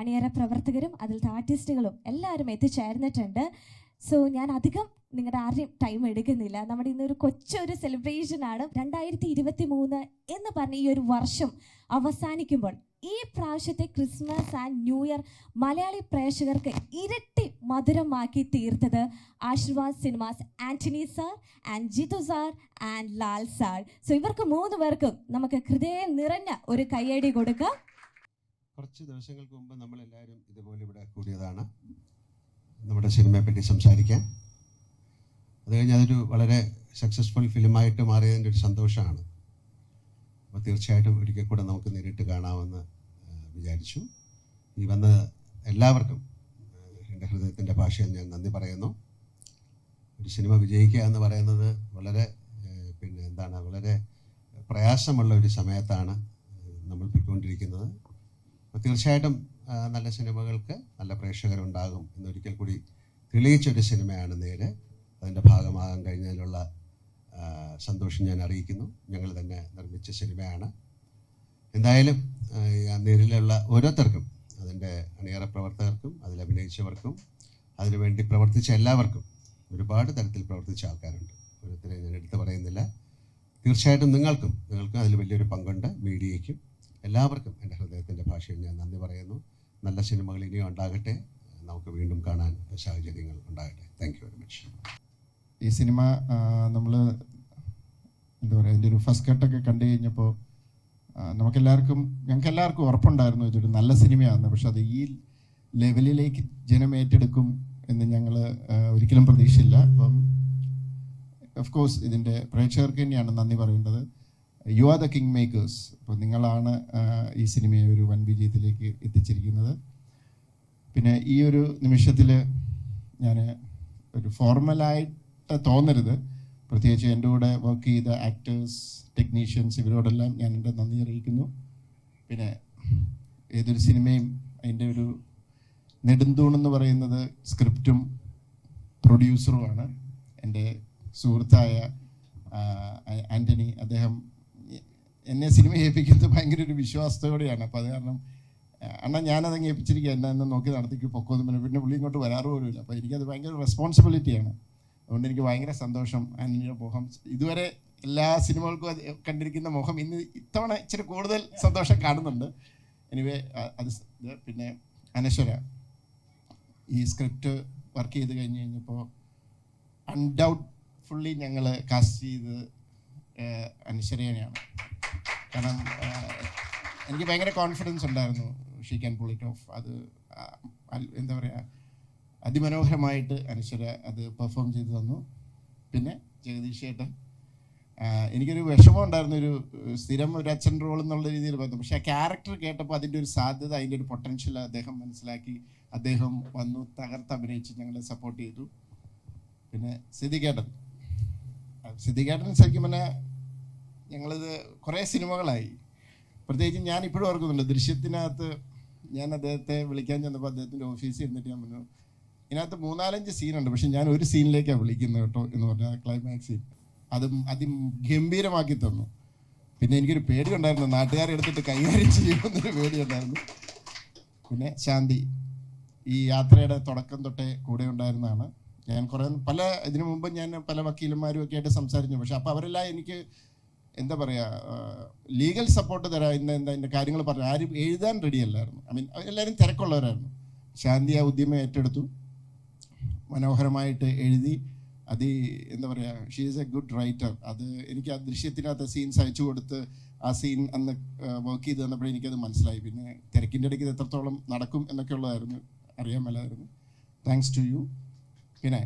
അണിയറ പ്രവർത്തകരും അതിലത്തെ ആർട്ടിസ്റ്റുകളും എല്ലാവരും എത്തിച്ചേർന്നിട്ടുണ്ട്. സോ ഞാൻ അധികം നിങ്ങളുടെ ആരുടെയും ടൈം എടുക്കുന്നില്ല. നമ്മുടെ ഇന്നൊരു കൊച്ചൊരു സെലിബ്രേഷൻ ആണ്. രണ്ടായിരത്തി ഇരുപത്തി മൂന്ന് എന്ന് പറഞ്ഞ ഈ ഒരു വർഷം അവസാനിക്കുമ്പോൾ ഈ പ്രാവശ്യത്തെ Christmas and new year Malayali പ്രേക്ഷകർക്ക് ഇരട്ടി മധുരമാക്കി തീർത്തത് Aashirvad cinemas Antony sir and Jeethu sir and Lal sir. So ഇവർക്ക് മൂന്ന് പേർക്കും നമുക്ക് ഹൃദയം നിറഞ്ഞ ഒരു കയ്യടി കൊടുക്കാം. കുറച്ച് ദിവസങ്ങൾക്ക് മുമ്പ് നമ്മൾ എല്ലാവരും ഇതുപോലെ ഇവിടെ കൂടിയതാണ്. നമ്മുടെ സിനിമയെ പറ്റി സംസാരിക്കാൻ. അത് കഴിഞ്ഞ് അതൊരു വളരെ സക്സസ്ഫുൾ ഫിലിമായിട്ട് മാറിയതിന്റെ ഒരു സന്തോഷമാണ്. അപ്പോൾ തീർച്ചയായിട്ടും ഒരിക്കൽ കൂടെ നമുക്ക് നേരിട്ട് കാണാമെന്ന് വിചാരിച്ചു. ഈ വന്ന എല്ലാവർക്കും എന്റെ ഹൃദയത്തിന്റെ ഭാഷയിൽ ഞാൻ നന്ദി പറയുന്നു. ഒരു സിനിമ വിജയിക്കുക എന്ന് പറയുന്നത് വളരെ പിന്നെ എന്താണ് വളരെ പ്രയാസമുള്ള ഒരു സമയത്താണ് നമ്മൾ പോയിക്കൊണ്ടിരിക്കുന്നത്. അപ്പോൾ തീർച്ചയായിട്ടും നല്ല സിനിമകൾക്ക് നല്ല പ്രേക്ഷകരുണ്ടാകും എന്നൊരിക്കൽ കൂടി തെളിയിച്ചൊരു സിനിമയാണ് നേര്. അതിന്റെ ഭാഗമാകാൻ കഴിഞ്ഞതിലുള്ള സന്തോഷം ഞാൻ അറിയിക്കുന്നു. ഞങ്ങൾ തന്നെ നിർമ്മിച്ച സിനിമയാണ്. എന്തായാലും നേരിലുള്ള ഓരോരുത്തർക്കും അതിന്റെ അണിയറ പ്രവർത്തകർക്കും അതിൽ അഭിനയിച്ചവർക്കും അതിനുവേണ്ടി പ്രവർത്തിച്ച എല്ലാവർക്കും ഒരുപാട് തരത്തിൽ പ്രവർത്തിച്ച ആൾക്കാരുണ്ട്. ഓരോരുത്തരെ ഞാൻ എടുത്തു പറയുന്നില്ല. തീർച്ചയായിട്ടും നിങ്ങൾക്കും നിങ്ങൾക്കും അതിൽ വലിയൊരു പങ്കുണ്ട്. മീഡിയയ്ക്കും എല്ലാവർക്കും എന്റെ ഹൃദയത്തിന്റെ ഭാഷയിൽ ഞാൻ നന്ദി പറയുന്നു. നല്ല സിനിമകൾ ഇനിയും ഉണ്ടാകട്ടെ. നമുക്ക് വീണ്ടും കാണാൻ സാഹചര്യങ്ങൾ ഉണ്ടാകട്ടെ. താങ്ക് യു വെരി മച്ച് ഈ സിനിമ നമ്മൾ എന്താ പറയുക ഇതിന്റെ ഒരു ഫസ്റ്റ് കട്ടൊക്കെ കണ്ടു കഴിഞ്ഞപ്പോൾ നമുക്കെല്ലാവർക്കും ഞങ്ങൾക്ക് എല്ലാവർക്കും ഉറപ്പുണ്ടായിരുന്നു ഇതൊരു നല്ല സിനിമയാണെന്ന് പക്ഷെ അത് ഈ ലെവലിലേക്ക് ജനം ഏറ്റെടുക്കും എന്ന് ഞങ്ങൾ ഒരിക്കലും പ്രതീക്ഷയില്ല അപ്പം ഓഫ് കോഴ്സ് ഇതിന്റെ പ്രേക്ഷകർക്ക് തന്നെയാണ് നന്ദി പറയേണ്ടത്. You are the king makers അപ്പോൾ നിങ്ങളാണ് ഈ സിനിമയെ ഒരു വൻ വിജയത്തിലേക്ക് എത്തിച്ചിരിക്കുന്നത്. പിന്നെ ഈ ഒരു നിമിഷത്തിൽ ഞാൻ ഒരു ഫോർമലായിട്ട് തോന്നരുത്. പ്രത്യേകിച്ച് എന്റെ കൂടെ വർക്ക് ചെയ്ത ആക്ടേഴ്സ് ടെക്നീഷ്യൻസ് ഇവരോടെല്ലാം ഞാൻ എന്റെ നന്ദി അറിയിക്കുന്നു. പിന്നെ ഏതൊരു സിനിമയും അതിന്റെ ഒരു നെടുന്തൂണെന്ന് പറയുന്നത് സ്ക്രിപ്റ്റും പ്രൊഡ്യൂസറുമാണ് എന്റെ സുഹൃത്തായ ആന്റണി അദ്ദേഹം എന്നെ സിനിമ ഏൽപ്പിക്കുന്നത് ഭയങ്കര ഒരു വിശ്വാസത്തോടെയാണ്. അപ്പോൾ അത് കാരണം അണ്ണാ ഞാനതങ്ങ് ഏൽപ്പിച്ചിരിക്കുക എന്നെ എന്നെ നോക്കി നടത്തിക്ക് പൊക്കോന്നും പിന്നെ പിന്നെ പുള്ളി ഇങ്ങോട്ട് വരാറ് പോലുമില്ല. അപ്പോൾ എനിക്കത് ഭയങ്കര റെസ്പോൺസിബിലിറ്റിയാണ് അതുകൊണ്ട് എനിക്ക് ഭയങ്കര സന്തോഷം. ആന്റണിയുടെ മുഖം. ഇതുവരെ എല്ലാ സിനിമകൾക്കും കണ്ടിരിക്കുന്ന മുഖം ഇന്ന് ഇത്തവണ ഇച്ചിരി കൂടുതൽ സന്തോഷം കാണുന്നുണ്ട്. എനിവേ അത് പിന്നെ അനശ്വര. ഈ സ്ക്രിപ്റ്റ് വർക്ക് ചെയ്ത് കഴിഞ്ഞ് കഴിഞ്ഞപ്പോൾ അൺഡൗട്ട്ഫുള്ളി ഞങ്ങൾ കാസ്റ്റ് ചെയ്ത് അനശ്വരയാണ് കാരണം എനിക്ക് ഭയങ്കര കോൺഫിഡൻസ് ഉണ്ടായിരുന്നു she can pull it off അത് എന്താ പറയുക അതിമനോഹരമായിട്ട് അനശ്വര അത് പെർഫോം ചെയ്തു തന്നു. പിന്നെ ജഗദീഷ് ചേട്ടൻ എനിക്കൊരു വിഷമം ഉണ്ടായിരുന്നു ഒരു സ്ഥിരം ഒരു അച്ഛൻ റോൾ എന്നുള്ള രീതിയിൽ പറഞ്ഞു പക്ഷെ ആ ക്യാരക്ടർ കേട്ടപ്പോൾ അതിന്റെ ഒരു സാധ്യത അതിന്റെ ഒരു പൊട്ടൻഷ്യൽ അദ്ദേഹം മനസ്സിലാക്കി. അദ്ദേഹം വന്നു തകർത്ത് അഭിനയിച്ച് ഞങ്ങളെ സപ്പോർട്ട് ചെയ്തു. പിന്നെ സിദ്ധികേട്ടൻ സിദ്ധികേട്ടൻ ശരിക്കും പറഞ്ഞാൽ ഞങ്ങളിത് കുറേ സിനിമകളായി. പ്രത്യേകിച്ച് ഞാൻ ഇപ്പോഴും ഓർക്കുന്നുണ്ട് ദൃശ്യത്തിനകത്ത് ഞാൻ അദ്ദേഹത്തെ വിളിക്കാൻ ചെന്നപ്പോൾ അദ്ദേഹത്തിന്റെ ഓഫീസിൽ ഇരുന്നിട്ട് ഞാൻ പറഞ്ഞു ഇതിനകത്ത് മൂന്നാലഞ്ച് സീനുണ്ട് പക്ഷെ ഞാൻ ഒരു സീനിലേക്കാണ് വിളിക്കുന്നത് കേട്ടോ എന്ന് പറഞ്ഞാൽ ക്ലൈമാക്സ് സീൻ അതും അതിഗംഭീരമാക്കി തന്നു. പിന്നെ എനിക്കൊരു പേടി ഉണ്ടായിരുന്നു നാട്ടുകാരെ എടുത്തിട്ട് കൈകാര്യം ചെയ്യുമെന്നൊരു പേടി ഉണ്ടായിരുന്നു. പിന്നെ ശാന്തി ഈ യാത്രയുടെ തുടക്കം തൊട്ടേ കൂടെ ഉണ്ടായിരുന്നതാണ്. ഞാൻ കുറേ പല ഇതിനു മുമ്പ് ഞാൻ പല വക്കീലന്മാരും ഒക്കെ ആയിട്ട് സംസാരിച്ചു പക്ഷെ അപ്പോൾ അവരെല്ലാം എനിക്ക് എന്താ പറയുക ലീഗൽ സപ്പോർട്ട് തരാ ഇന്ന എന്താ ഇതിന്റെ കാര്യങ്ങൾ പറഞ്ഞു ആരും എഴുതാൻ റെഡി അല്ലായിരുന്നു. ഐ മീൻ എല്ലാവരും തിരക്കുള്ളവരായിരുന്നു. ശാന്തി ആ ഉദ്യമം ഏറ്റെടുത്തു. മനോഹരമായിട്ട് എഴുതി. അത് എന്താ പറയുക she is a good writer അത് എനിക്ക് ആ ദൃശ്യത്തിനകത്ത് സീൻസ് അയച്ചു കൊടുത്ത് ആ സീൻ അന്ന് വർക്ക് ചെയ്ത് തന്നപ്പോഴേ എനിക്കത് മനസ്സിലായി. പിന്നെ തിരക്കിന്റെ ഇടയ്ക്ക് ഇത് എത്രത്തോളം നടക്കും എന്നൊക്കെ ഉള്ളതായിരുന്നു അറിയാൻ മേലായിരുന്നു. താങ്ക്സ് ടു യു പിന്നെ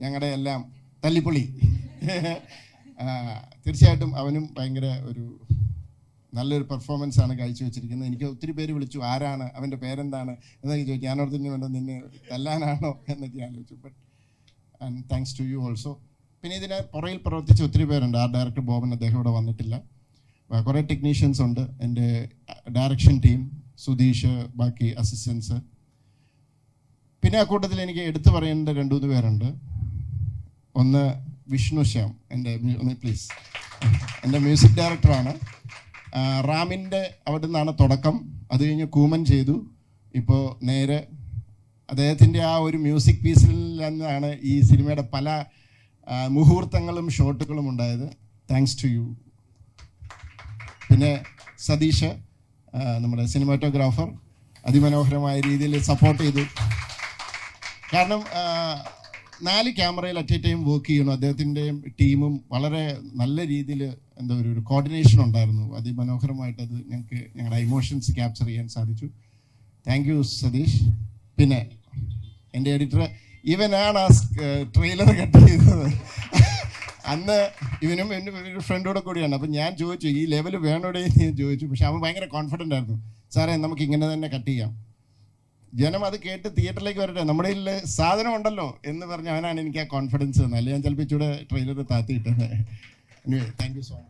ഞങ്ങളുടെ എല്ലാം തല്ലിപ്പൊളി. തീർച്ചയായിട്ടും അവനും ഭയങ്കര ഒരു നല്ലൊരു പെർഫോമൻസ് ആണ് കാഴ്ചവെച്ചിരിക്കുന്നത് എനിക്ക് ഒത്തിരി പേര് വിളിച്ചു ആരാണ്? അവന്റെ പേരെന്താണ്? എന്നൊക്കെ ചോദിച്ചു ഞാനോടത്തിന് വേണ്ട നിന്നെ തല്ലാനാണോ? എന്നൊക്കെ ആലോചിച്ചു. But and thanks to you also പിന്നെ ഇതിന് പുറയിൽ പ്രവർത്തിച്ച ഒത്തിരി പേരുണ്ട്. ആ ഡയറക്ടർ ബോബൻ അദ്ദേഹം ഇവിടെ വന്നിട്ടില്ല. കുറേ ടെക്നീഷ്യൻസ് ഉണ്ട്. എന്റെ ഡയറക്ഷൻ ടീം സുധീഷ് ബാക്കി അസിസ്റ്റൻസ് പിന്നെ ആ കൂട്ടത്തിൽ എനിക്ക് എടുത്തു പറയേണ്ട രണ്ടു മൂന്ന് പേരുണ്ട്. ഒന്ന് വിഷ്ണു ശ്യാം എന്റെ പ്ലീസ് എന്റെ മ്യൂസിക് ഡയറക്ടറാണ് റാമിന്റെ അവിടെ നിന്നാണ് തുടക്കം. അത് കഴിഞ്ഞ് കൂമൻ ചെയ്തു. ഇപ്പോൾ നേരെ അദ്ദേഹത്തിന്റെ ആ ഒരു മ്യൂസിക് പീസിൽ നിന്നാണ് ഈ സിനിമയുടെ പല മുഹൂർത്തങ്ങളും ഷോട്ടുകളും ഉണ്ടായത്. താങ്ക്സ് ടു യു പിന്നെ സതീഷ് നമ്മുടെ സിനിമാറ്റോഗ്രാഫർ അതിമനോഹരമായ രീതിയിൽ സപ്പോർട്ട് ചെയ്തു. കാരണം നാല് ക്യാമറയിൽ അറ്റ് എ ടൈം വർക്ക് ചെയ്യണം അദ്ദേഹത്തിന്റെയും ടീമും വളരെ നല്ല രീതിയിൽ എന്താ പറയുക ഒരു കോർഡിനേഷൻ ഉണ്ടായിരുന്നു. അതിമനോഹരമായിട്ട് അത് ഞങ്ങൾക്ക് ഞങ്ങളുടെ ഇമോഷൻസ് ക്യാപ്ചർ ചെയ്യാൻ സാധിച്ചു. Thank you Satish. പിന്നെ എന്റെ എഡിറ്റർ ഇവനാണ് ആ ട്രെയിലർ കട്ട് ചെയ്തത്. അന്ന് ഇവനും എന്റെ ഒരു ഫ്രണ്ടോടെ കൂടിയാണ്. അപ്പം ഞാൻ ചോദിച്ചു ഈ ലെവൽ വേണോടെ? ഞാൻ ചോദിച്ചു. പക്ഷെ അവൻ ഭയങ്കര കോൺഫിഡന്റ് ആയിരുന്നു. സാറേ നമുക്ക് ഇങ്ങനെ തന്നെ കട്ട് ചെയ്യാം. ജനം അത് കേട്ട് തിയേറ്ററിലേക്ക് വരട്ടെ. നമ്മുടെ ഇല്ല സാധനം ഉണ്ടല്ലോ എന്ന് പറഞ്ഞ് അവനാണ് എനിക്ക് ആ കോൺഫിഡൻസ് തന്നെ അല്ലെങ്കിൽ ഞാൻ ചിലപ്പോൾ ഇച്ചൂടെ trailer താത്തിയിട്ടത്. Thank you so much